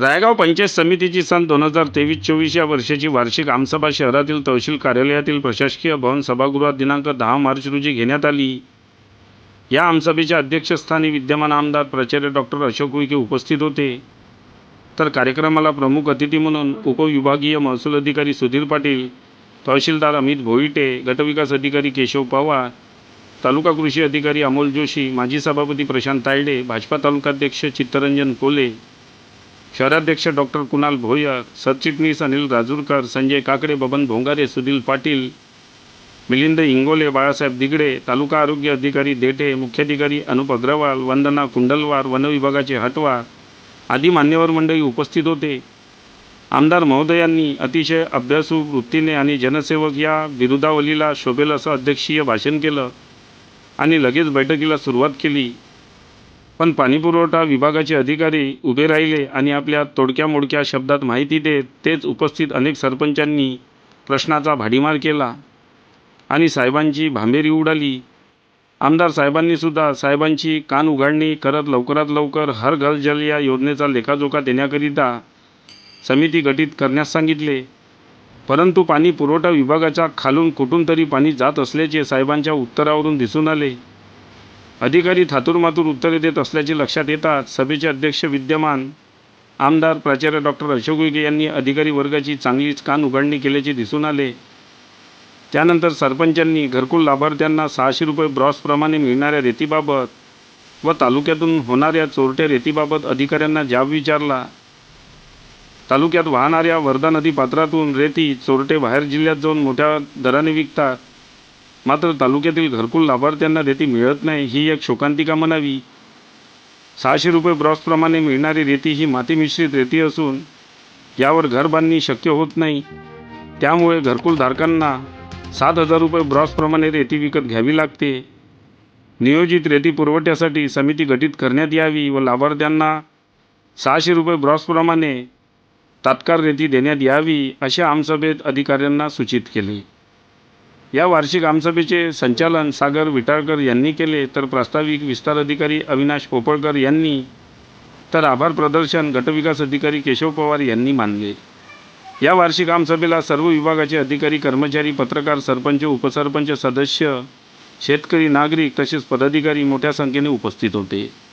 रायगाव पंचायत समितीची सन दोन हजार तेवीस चोवीस या वर्षाची वार्षिक आमसभा शहरातील तहसील कार्यालयातील प्रशासकीय भवन सभागृहात दिनांक दहा मार्च रोजी घेण्यात आली. या आमसभेच्या अध्यक्षस्थानी विद्यमान आमदार प्राचार्य डॉक्टर अशोक उईके उपस्थित होते. तर कार्यक्रमाला प्रमुख अतिथी म्हणून उपविभागीय महसूल अधिकारी सुधीर पाटील तहसीलदार अमित भोईटे गटविकास अधिकारी केशव पवार तालुका कृषी अधिकारी अमोल जोशी माजी सभापती प्रशांत तायडे भाजपा तालुकाध्यक्ष चित्तरंजन कोले शहराध्यक्ष डॉक्टर कुणाल भोयर सरचिटणीस अनिल राजूरकर संजय काकडे बबन भोंगारे सुनील पाटील मिलिंद इंगोले बाळासाहेब दिगडे तालुका आरोग्य अधिकारी देठे मुख्याधिकारी अनुप अग्रवाल वंदना कुंडलवार वनविभागाचे हटवार आदी मान्यवर मंडळी उपस्थित होते. आमदार महोदयांनी अतिशय अभ्यासू वृत्तीने आणि जनसेवक या बिरुदावलीला शोभेल असं अध्यक्षीय भाषण केलं आणि लगेच बैठकीला सुरुवात केली. पण पाणीपुरवठा विभागाचे अधिकारी उभे राहिले आणि आपल्या तोडक्या मोडक्या शब्दात माहिती देत तेच उपस्थित अनेक सरपंचांनी प्रश्नाचा भाडीमार केला आणि साहेबांची भांबेरी उडाली. आमदार साहेबांनीसुद्धा साहेबांची कान उघडणी करत लवकरात लवकर हर घर जल या योजनेचा लेखाजोखा देण्याकरिता समिती गठीत करण्यास सांगितले. परंतु पाणी पुरवठा विभागाच्या खालून कुठून तरी पाणी जात असल्याचे साहेबांच्या उत्तरावरून दिसून आले. अधिकारी थातूरमातूर उत्तरे देत असल्याचे लक्षात येताच सभेचे अध्यक्ष विद्यमान आमदार प्राचार्य डॉक्टर अशोक उईके यांनी अधिकारी वर्गाची चांगलीच कान उघडणी केल्याचे दिसून आले. त्यानंतर सरपंचांनी घरकुल लाभार्थ्यांना सहाशे रुपये ब्रॉसप्रमाणे मिळणाऱ्या रेतीबाबत व तालुक्यातून होणाऱ्या चोरट्या रेतीबाबत अधिकाऱ्यांना जाब विचारला. तालुक्यात वाहणाऱ्या वर्धा नदी पात्रातून रेती चोरटे बाहेर जिल्ह्यात जाऊन मोठ्या दराने विकतात. मात्र तालुक्यातील घरकुल लाभार्थ्यांना रेती मिळत नाही ही एक शोकांतिका म्हणावी. सहाशे रुपये ब्रॉसप्रमाणे मिळणारी रेती ही मातीमिश्रित रेती असून यावर घर बांधणी शक्य होत नाही. त्यामुळे घरकुलधारकांना सात हजार रुपये ब्रॉसप्रमाणे रेती विकत घ्यावी लागते. नियोजित रेती पुरवठ्यासाठी समिती गठीत करण्यात यावी व लाभार्थ्यांना सहाशे रुपये ब्रॉसप्रमाणे तात्काळ रेती देण्यात यावी अशा आमसभेत अधिकाऱ्यांना सूचित केले. या वार्षिक आमसभेचे संचालन सागर विटाळकर यांनी केले तर प्रास्ताविक विस्तार अधिकारी अविनाश पोपळकर यांनी तर आभार प्रदर्शन गटविकास अधिकारी केशव पवार यांनी मानले. या वार्षिक आमसभेला सर्व विभागाचे अधिकारी कर्मचारी पत्रकार सरपंच उपसरपंच सदस्य शेतकरी नागरिक तसेच पदाधिकारी मोठ्या संख्येने उपस्थित होते.